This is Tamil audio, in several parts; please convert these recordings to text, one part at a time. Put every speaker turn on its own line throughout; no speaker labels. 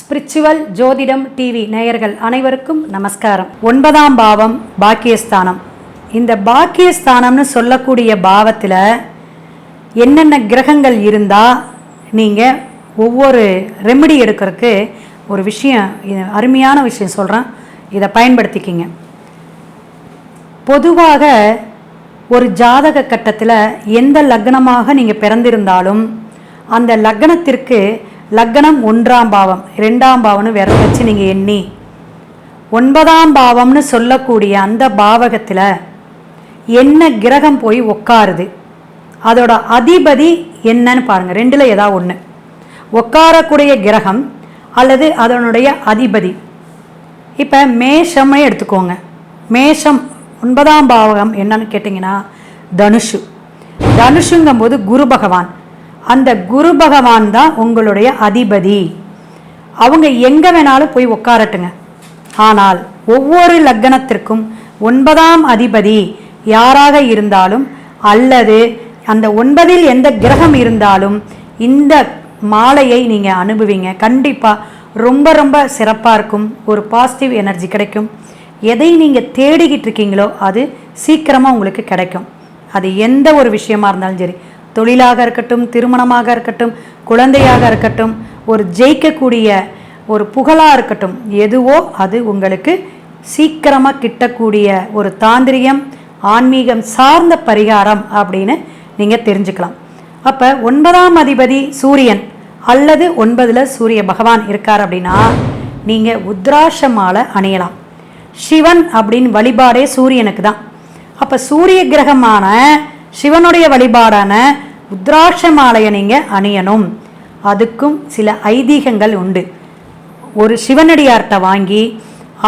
ஸ்பிரிச்சுவல் ஜோதிடம் டிவி நேயர்கள் அனைவருக்கும் நமஸ்காரம். ஒன்பதாம் பாவம் பாக்கியஸ்தானம். இந்த பாக்கியஸ்தானம்னு சொல்லக்கூடிய பாவத்தில் என்னென்ன கிரகங்கள் இருந்தால் நீங்கள் ஒவ்வொரு ரெமெடி எடுக்கிறதுக்கு ஒரு விஷயம் இது அருமையான விஷயம் சொல்கிறேன் இதை பயன்படுத்திக்கிங்க. பொதுவாக ஒரு ஜாதக கட்டத்தில் எந்த லக்னமாக நீங்கள் பிறந்திருந்தாலும் அந்த லக்னத்திற்கு லக்னம் ஒன்றாம் பாவம் ரெண்டாம் பாவம்னு விரல் வச்சு நீங்கள் எண்ணி ஒன்பதாம் பாவம்னு சொல்லக்கூடிய அந்த பாவகத்தில் என்ன கிரகம் போய் உட்காருது அதோட அதிபதி என்னன்னு பாருங்கள் ரெண்டில் ஏதாவது ஒன்று உட்காரக்கூடிய கிரகம் அல்லது அதனுடைய அதிபதி. இப்போ மேஷமே எடுத்துக்கோங்க. மேஷம் ஒன்பதாம் பாவகம் என்னன்னு கேட்டிங்கன்னா தனுஷு. தனுஷுங்கும்போது குரு பகவான். அந்த குரு பகவான் தான் உங்களுடைய அதிபதி. அவங்க எங்கே வேணாலும் போய் உட்காரட்டுங்க ஆனால் ஒவ்வொரு லக்னத்திற்கும் ஒன்பதாம் அதிபதி யாராக இருந்தாலும் அல்லது அந்த ஒன்பதில் எந்த கிரகம் இருந்தாலும் இந்த மாலையை நீங்கள் அனுபவிங்க. கண்டிப்பாக ரொம்ப ரொம்ப சிறப்பாக இருக்கும். ஒரு பாசிட்டிவ் எனர்ஜி கிடைக்கும். எதை நீங்கள் தேடிக்கிட்டு இருக்கீங்களோ அது சீக்கிரமாக உங்களுக்கு கிடைக்கும். அது எந்த ஒரு விஷயமா இருந்தாலும் சரி. தொழிலாக இருக்கட்டும் திருமணமாக இருக்கட்டும் குழந்தையாக இருக்கட்டும் ஒரு ஜெயிக்கக்கூடிய ஒரு புகழாக இருக்கட்டும் எதுவோ அது உங்களுக்கு சீக்கிரமாக கிட்டக்கூடிய ஒரு தாந்திரியம் ஆன்மீகம் சார்ந்த பரிகாரம் அப்படின்னு நீங்கள் தெரிஞ்சுக்கலாம். அப்போ ஒன்பதாம் அதிபதி சூரியன் அல்லது ஒன்பதில் சூரிய பகவான் இருக்கார் அப்படின்னா நீங்கள் உத்ராஷ மாலை அணியலாம். சிவன் அப்படின்னு வழிபாடே சூரியனுக்கு தான் அப்போ சூரிய கிரகமான சிவனுடைய வழிபாடான உத்ராட்ச மாலையை நீங்கள் அணியணும். அதுக்கும் சில ஐதீகங்கள் உண்டு. ஒரு சிவனடியார்கிட்ட வாங்கி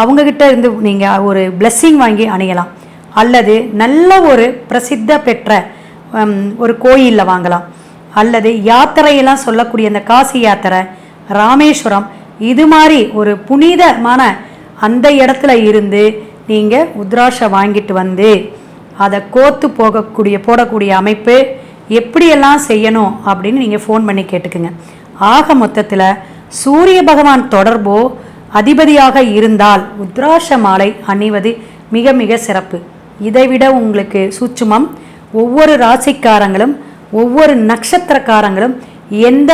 அவங்கக்கிட்ட இருந்து நீங்கள் ஒரு பிளெஸ்ஸிங் வாங்கி அணியலாம். அல்லது நல்ல ஒரு பிரசித்த பெற்ற ஒரு கோயிலில் வாங்கலாம். அல்லது யாத்திரையெல்லாம் சொல்லக்கூடிய அந்த காசி யாத்திரை ராமேஸ்வரம் இது மாதிரி ஒரு புனிதமான அந்த இடத்துல இருந்து நீங்கள் உத்ராட்சை வாங்கிட்டு வந்து அதை கோத்து போகக்கூடிய போடக்கூடிய அமைப்பு எப்படியெல்லாம் செய்யணும் அப்படின்னு நீங்கள் ஃபோன் பண்ணி கேட்டுக்குங்க. ஆக மொத்தத்தில் சூரிய பகவான் தொடர்போ அதிபதியாக இருந்தால் உத்ராஷ மாலை அணிவது மிக மிக சிறப்பு. இதைவிட உங்களுக்கு சூட்சுமம் ஒவ்வொரு ராசிக்காரங்களும் ஒவ்வொரு நட்சத்திரக்காரங்களும் எந்த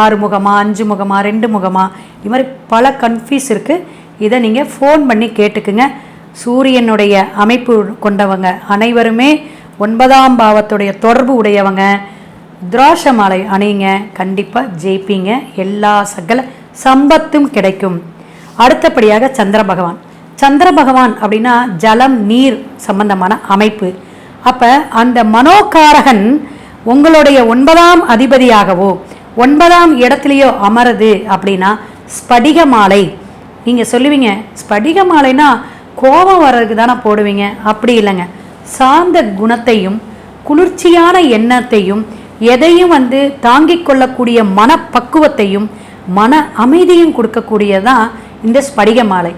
ஆறு முகமா அஞ்சு முகமா ரெண்டு முகமா இது மாதிரி பல கன்ஃபியூஸ் இருக்குது இதை நீங்கள் ஃபோன் பண்ணி கேட்டுக்குங்க. சூரியனுடைய அமைப்பு கொண்டவங்க அனைவருமே ஒன்பதாம் பாவத்துடைய தொடர்பு உடையவங்க. திராட்ச மாலை அணியுங்க கண்டிப்பாக ஜெயிப்பீங்க. எல்லா சகல சம்பத்தும் கிடைக்கும். அடுத்தபடியாக சந்திர பகவான். சந்திர பகவான் அப்படின்னா ஜலம் நீர் சம்பந்தமான அமைப்பு. அப்போ அந்த மனோகாரகன் உங்களுடைய ஒன்பதாம் அதிபதியாகவோ ஒன்பதாம் இடத்துலையோ அமருது அப்படின்னா ஸ்படிக மாலை. நீங்கள் சொல்லுவீங்க ஸ்படிக மாலைனா கோபம் வர்றதுக்கு தானே போடுவீங்க? அப்படி இல்லைங்க. சார்ந்த குணத்தையும் குளிர்ச்சியான எண்ணத்தையும் எதையும் வந்து தாங்கிக் கொள்ளக்கூடிய மனப்பக்குவத்தையும் மன அமைதியும் கொடுக்கக்கூடியதான் இந்த ஸ்படிக மாலை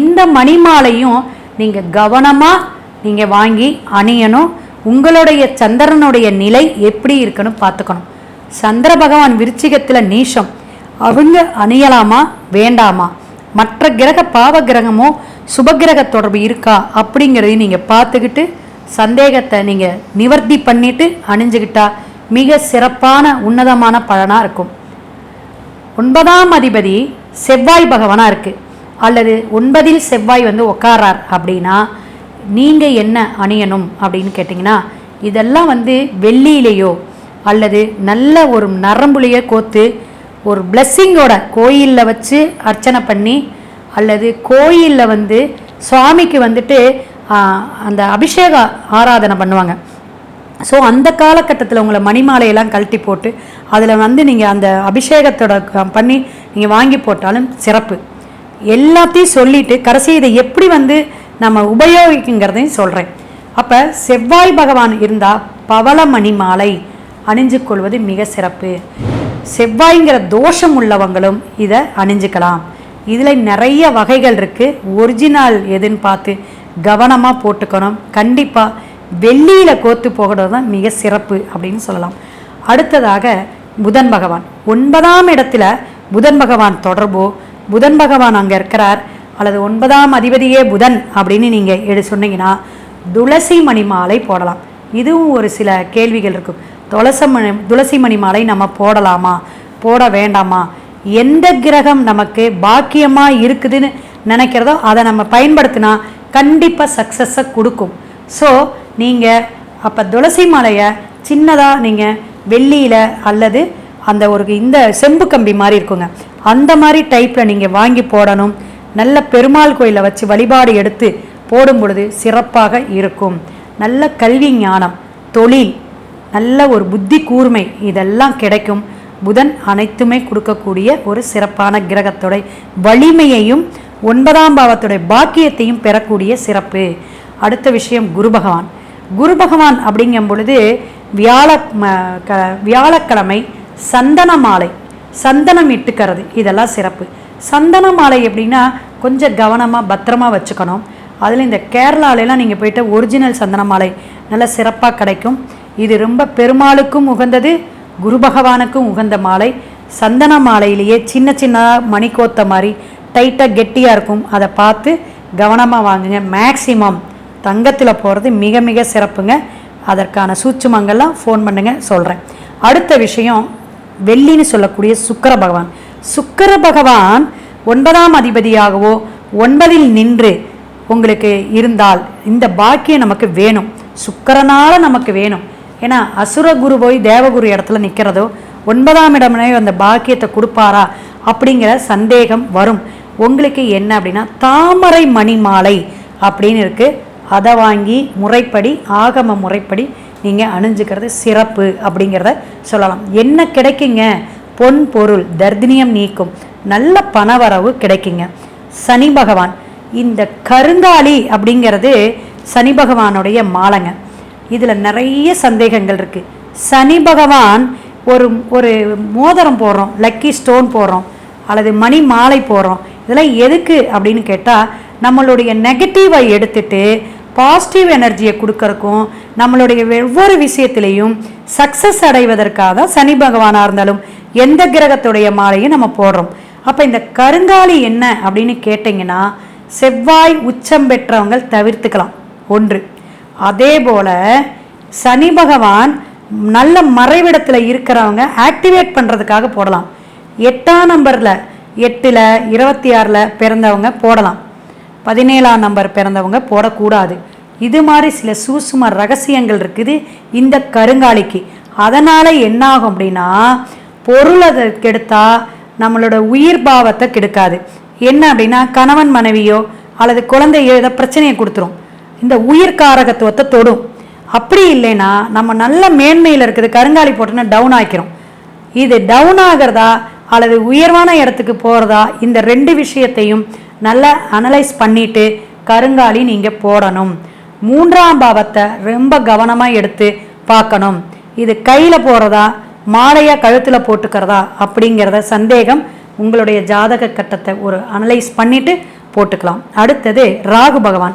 இந்த மணி மாலையும் நீங்கள் கவனமாக நீங்கள் வாங்கி அணியணும். உங்களுடைய சந்திரனுடைய நிலை எப்படி இருக்குன்னு பார்த்துக்கணும். சந்திர பகவான் விருச்சிகத்தில் நீஷம். அவங்க அணியலாமா? வேண்டாமா? மற்ற கிரக பாவ கிரகமோ சுபகிரக தொடர்பு இருக்கா அப்படிங்கிறதையும் நீங்கள் பார்த்துக்கிட்டு சந்தேகத்தை நீங்கள் நிவர்த்தி பண்ணிட்டு அணிஞ்சுக்கிட்டா மிக சிறப்பான உன்னதமான பலனாக இருக்கும். ஒன்பதாம் அதிபதி செவ்வாய் பகவானாக இருக்குது அல்லது ஒன்பதில் செவ்வாய் வந்து உட்காரார் அப்படின்னா நீங்கள் என்ன அணியணும் அப்படின்னு கேட்டிங்கன்னா இதெல்லாம் வந்து வெள்ளியிலேயோ அல்லது நல்ல ஒரு நரம்புலையோ கோத்து ஒரு பிளெஸ்ஸிங்கோட கோயிலில் வச்சு அர்ச்சனை பண்ணி அல்லது கோயிலில் வந்து சுவாமிக்கு வந்துட்டு அந்த அபிஷேக ஆராதனை பண்ணுவாங்க. ஸோ அந்த காலகட்டத்தில் உங்களை மணிமாலையெல்லாம் கழட்டி போட்டு அதில் வந்து நீங்கள் அந்த அபிஷேகத்தோட க- பண்ணி நீங்கள் வாங்கி போட்டாலும் சிறப்பு. எல்லாத்தையும் சொல்லிட்டு கடைசி இதை எப்படி வந்து நம்ம உபயோகிக்குங்கிறதையும் சொல்கிறேன் அப்போ செவ்வாய் பகவான் இருந்தால் பவள மாலை அணிஞ்சு கொள்வது மிக சிறப்பு. செவ்வாய்ங்கிற தோஷம் உள்ளவங்களும் இதை அணிஞ்சுக்கலாம். இதில் நிறைய வகைகள் இருக்குது ஒரிஜினல் எதுன்னு பார்த்து கவனமாக போட்டுக்கணும். கண்டிப்பாக வெள்ளியில் கோத்து போகிறது தான் மிக சிறப்பு அப்படின்னு சொல்லலாம். அடுத்ததாக புதன் பகவான். ஒன்பதாம் இடத்துல புதன் பகவான் தொடர்போ. புதன் பகவான் அங்கே இருக்கிறார். அல்லது ஒன்பதாம் அதிபதியே புதன் அப்படின்னு நீங்கள் எடு சொன்னீங்கன்னா துளசி மணி மாலை போடலாம். இதுவும் ஒரு சில கேள்விகள் இருக்கும். துளசி மணி மாலை நம்ம போடலாமா? போட வேண்டாமா? எந்த கிரகம் நமக்கு பாக்கியமாக இருக்குதுன்னு நினைக்கிறதோ அதை நம்ம பயன்படுத்தினா கண்டிப்பாக சக்ஸஸை கொடுக்கும். ஸோ நீங்கள் அப்போ துளசி மாலையை சின்னதாக நீங்கள் வெள்ளியில் அல்லது அந்த ஒரு இந்த செம்பு கம்பி மாதிரி இருக்குங்க. அந்த மாதிரி டைப்பில் நீங்கள் வாங்கி போடணும். நல்ல பெருமாள் கோயிலில் வச்சு வழிபாடு எடுத்து போடும் பொழுது சிறப்பாக இருக்கும். நல்ல கல்வி ஞானம் தொழில் நல்ல ஒரு புத்தி கூர்மை இதெல்லாம் கிடைக்கும். புதன் அனைத்துமே கொடுக்கக்கூடிய ஒரு சிறப்பான கிரகத்தோட வலிமையையும் ஒன்பதாம் பாவத்துடைய பாக்கியத்தையும் பெறக்கூடிய சிறப்பு. அடுத்த விஷயம் குரு பகவான். குரு பகவான் அப்படிங்கும் பொழுது வியாழ ம- க- வியாழக்கிழமை சந்தன மாலை சந்தனம் இட்டுக்கிறது இதெல்லாம் சிறப்பு. சந்தன மாலை எப்படின்னா கொஞ்சம் கவனமாக பத்திரமா வச்சுக்கணும். அதில் இந்த கேரளாலெலாம் நீங்கள் போயிட்டு ஒரிஜினல் சந்தன மாலை நல்ல சிறப்பாக கிடைக்கும். இது ரொம்ப பெருமாளுக்கும் உகந்தது குரு பகவானுக்கும் உகந்த மாலை. சந்தன மாலையிலேயே சின்ன சின்ன மணிக்கோத்த மாதிரி டைட்டாக கெட்டியாக இருக்கும். அதை பார்த்து கவனமாக வாங்குங்க. மேக்சிமம் தங்கத்தில் போகிறது மிக மிக சிறப்புங்க. அதற்கான சூட்சுமங்கள்லாம் ஃபோன் பண்ணுங்க சொல்கிறேன் அடுத்த விஷயம் வெள்ளின்னு சொல்லக்கூடிய சுக்கர பகவான். சுக்கர பகவான் ஒன்பதாம் அதிபதியாகவோ ஒன்பதில் நின்று உங்களுக்கு இருந்தால் இந்த பாக்கியம் நமக்கு வேணும். சுக்கரனால் நமக்கு வேணும். ஏன்னா அசுரகுரு போய் தேவகுரு இடத்துல நிற்கிறதோ ஒன்பதாம் இடமே அந்த பாக்கியத்தை கொடுப்பாரா அப்படிங்கிற சந்தேகம் வரும். உங்களுக்கு என்ன அப்படின்னா தாமரை மணி மாலை அப்படின்னு இருக்குது அதை வாங்கி முறைப்படி ஆகம முறைப்படி நீங்கள் அணிஞ்சுக்கிறது சிறப்பு அப்படிங்கிறத சொல்லலாம். என்ன கிடைக்குங்க? பொன் பொருள் தர்தினியம் நீக்கும். நல்ல பணவரவு கிடைக்குங்க. சனி பகவான். இந்த கருங்காலி அப்படிங்கிறது சனி பகவானுடைய மாலைங்க. இதில் நிறைய சந்தேகங்கள் இருக்குது சனி பகவான் ஒரு ஒரு மோதிரம் போடுறோம் லக்கி ஸ்டோன் போடுறோம் அல்லது மணி மாலை போடுறோம். இதெல்லாம் எதுக்கு அப்படின்னு கேட்டால் நம்மளுடைய நெகட்டிவை எடுத்துட்டு பாசிட்டிவ் எனர்ஜியை கொடுக்கறக்கும் நம்மளுடைய ஒவ்வொரு விஷயத்திலையும் சக்ஸஸ் அடைவதற்காக தான் சனி பகவானாக இருந்தாலும் எந்த கிரகத்துடைய மாலையும் நம்ம போடுறோம். அப்போ இந்த கருங்காலி என்ன அப்படின்னு கேட்டிங்கன்னா செவ்வாய் உச்சம் பெற்றவங்கள் தவிர்த்துக்கலாம். ஒன்று. அதே போல் சனி பகவான் நல்ல மறைவிடத்தில் இருக்கிறவங்க ஆக்டிவேட் பண்ணுறதுக்காக போடலாம். எட்டாம் நம்பரில் எட்டில் இருபத்தி ஆறில் பிறந்தவங்க போடலாம். பதினேழாம் நம்பர் பிறந்தவங்க போடக்கூடாது. இது மாதிரி சில சூசும ரகசியங்கள் இருக்குது இந்த கருங்காலிக்கு. அதனால் என்னாகும் அப்படின்னா பொருள் அதை கெடுத்தா நம்மளோட உயிர் பாவத்தை கெடுக்காது. என்ன அப்படின்னா கணவன் மனைவியோ அல்லது குழந்தையோ ஏதோ பிரச்சனையை கொடுத்துரும். இந்த உயிர் காரகத்துவத்தை தொடும். அப்படி இல்லைன்னா நம்ம நல்ல மேன்மையில் இருக்குது கருங்காலி போட்டோன்னா டவுன் ஆக்கிறோம் இது டவுன் ஆகிறதா அல்லது உயர்வான இடத்துக்கு போகிறதா இந்த ரெண்டு விஷயத்தையும் நல்லா அனலைஸ் பண்ணிட்டு கருங்காலி நீங்கள் போடணும். மூன்றாம் பாவத்தை ரொம்ப கவனமாக எடுத்து பார்க்கணும். இது கையில் போகிறதா மாலையாக கழுத்தில் போட்டுக்கிறதா அப்படிங்கிறத சந்தேகம் உங்களுடைய ஜாதக கட்டத்தை ஒரு அனலைஸ் பண்ணிட்டு போட்டுக்கலாம். அடுத்தது ராகு பகவான்.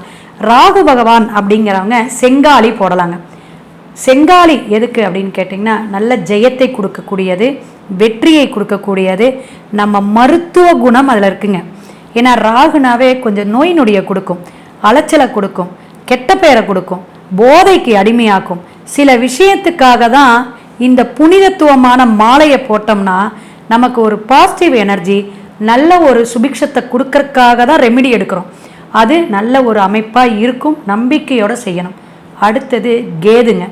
ராகு பகவான் அப்படிங்கிறவங்க செங்காலி போடலாங்க. செங்காலி எதுக்கு அப்படின்னு கேட்டிங்கன்னா நல்ல ஜெயத்தை கொடுக்கக்கூடியது வெற்றியை கொடுக்கக்கூடியது நம்ம மருத்துவ குணம் அதில் இருக்குங்க. ஏன்னா ராகுனாவே கொஞ்சம் நோய் நொடியை கொடுக்கும் அலைச்சலை கொடுக்கும் கெட்ட பெயரை கொடுக்கும் போதைக்கு அடிமையாக்கும். சில விஷயத்துக்காக தான் இந்த புனிதத்துவமான மாலையை போட்டோம்னா நமக்கு ஒரு பாசிட்டிவ் எனர்ஜி நல்ல ஒரு சுபிக்ஷத்தை கொடுக்கறதுக்காக தான் ரெமிடி எடுக்கிறோம். அது நல்ல ஒரு அமைப்பாக இருக்கும் நம்பிக்கையோடு செய்யணும். அடுத்தது கேதுங்க.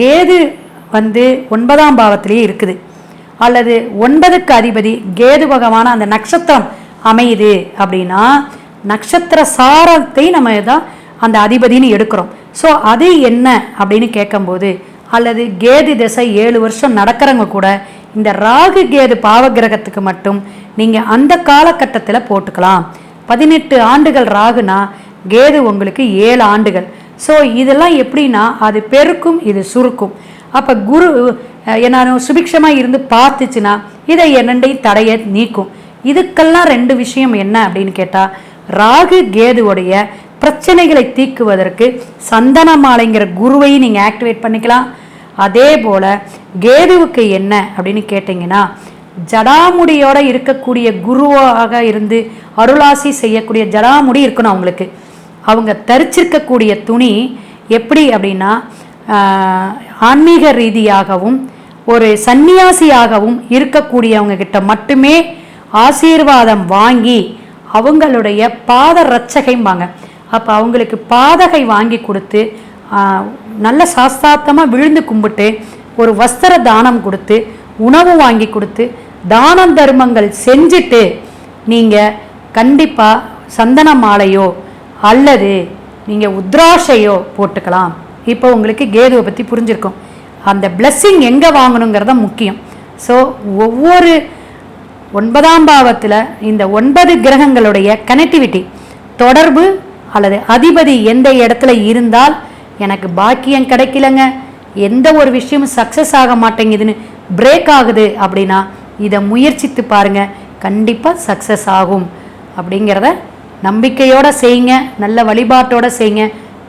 கேது வந்து ஒன்பதாம் பாவத்திலேயே இருக்குது. அல்லது ஒன்பதுக்கு அதிபதி கேது பகவான அந்த நட்சத்திரம் அமையுது அப்படின்னா நட்சத்திர சாரத்தை நம்ம தான் அந்த அதிபதின்னு எடுக்கிறோம். ஸோ அது என்ன அப்படின்னு கேட்கும்போது அல்லது கேது திசை ஏழு வருஷம் நடக்கிறவங்க கூட இந்த ராகு கேது பாவகிரகத்துக்கு மட்டும் நீங்கள் அந்த காலகட்டத்தில் போட்டுக்கலாம். பதினெட்டு ஆண்டுகள் ராகுனா கேது உங்களுக்கு ஏழு ஆண்டுகள். ஸோ இதெல்லாம் எப்படின்னா அது பெருக்கும் இது சுருக்கும். அப்போ குரு என்ன சுபிக்ஷமாக இருந்து பார்த்துச்சுன்னா இதை என்னண்டையும் தடைய நீக்கும். இதுக்கெல்லாம் ரெண்டு விஷயம் என்ன அப்படின்னு கேட்டால் ராகு கேதுவுடைய பிரச்சனைகளை தீக்குவதற்கு சந்தன மாலைங்கிற குருவை நீங்கள் ஆக்டிவேட் பண்ணிக்கலாம். அதே போல் கேதுவுக்கு என்ன அப்படின்னு கேட்டிங்கன்னா ஜடாமுடியோட இருக்கக்கூடிய குருவாக இருந்து அருளாசி செய்யக்கூடிய ஜடாமுடி இருக்கணும் அவங்களுக்கு. அவங்க தரிச்சிருக்கக்கூடிய துணி எப்படி அப்படின்னா ஆன்மீக ரீதியாகவும் ஒரு சந்நியாசியாகவும் இருக்கக்கூடியவங்க கிட்ட மட்டுமே ஆசீர்வாதம் வாங்கி அவங்களுடைய பாத ரட்சகைம்பாங்க அப்போ அவங்களுக்கு பாதகை வாங்கி கொடுத்து நல்ல சாஸ்தாத்தமாக விழுந்து கும்பிட்டு ஒரு வஸ்திர தானம் கொடுத்து உணவு வாங்கி கொடுத்து தானம் தர்மங்கள் செஞ்சுட்டு நீங்கள் கண்டிப்பாக சந்தன மாலையோ அல்லது நீங்கள் உத்ராஷையோ போட்டுக்கலாம். இப்போ உங்களுக்கு கேதுவை பற்றி புரிஞ்சிருக்கும். அந்த பிளஸ்ஸிங் எங்கே வாங்கணுங்கிறத முக்கியம். ஸோ ஒவ்வொரு ஒன்பதாம் பாவத்தில் இந்த ஒன்பது கிரகங்களுடைய கனெக்டிவிட்டி தொடர்பு அல்லது அதிபதி எந்த இடத்துல இருந்தால் எனக்கு பாக்கியம் கிடைக்கலங்க. எந்த ஒரு விஷயமும் சக்ஸஸ் ஆக மாட்டேங்குதுன்னு பிரேக் ஆகுது அப்படின்னா இதை முயற்சித்து பாருங்க. கண்டிப்பாக சக்ஸஸ் ஆகும். அப்படிங்கிறத நம்பிக்கையோடு செய்யுங்க. நல்ல வழிபாட்டோடு செய்யுங்க.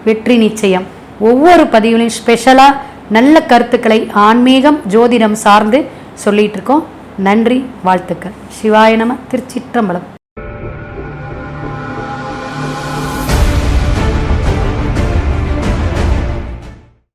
வெற்றி நிச்சயம். ஒவ்வொரு பதிவுலையும் ஸ்பெஷலாக நல்ல கருத்துக்களை ஆன்மீகம் ஜோதிடம் சார்ந்து சொல்லிகிட்ருக்கோம் இருக்கோம். நன்றி வாழ்த்துக்கள். சிவாய நம திருச்சிற்றம்பலம்.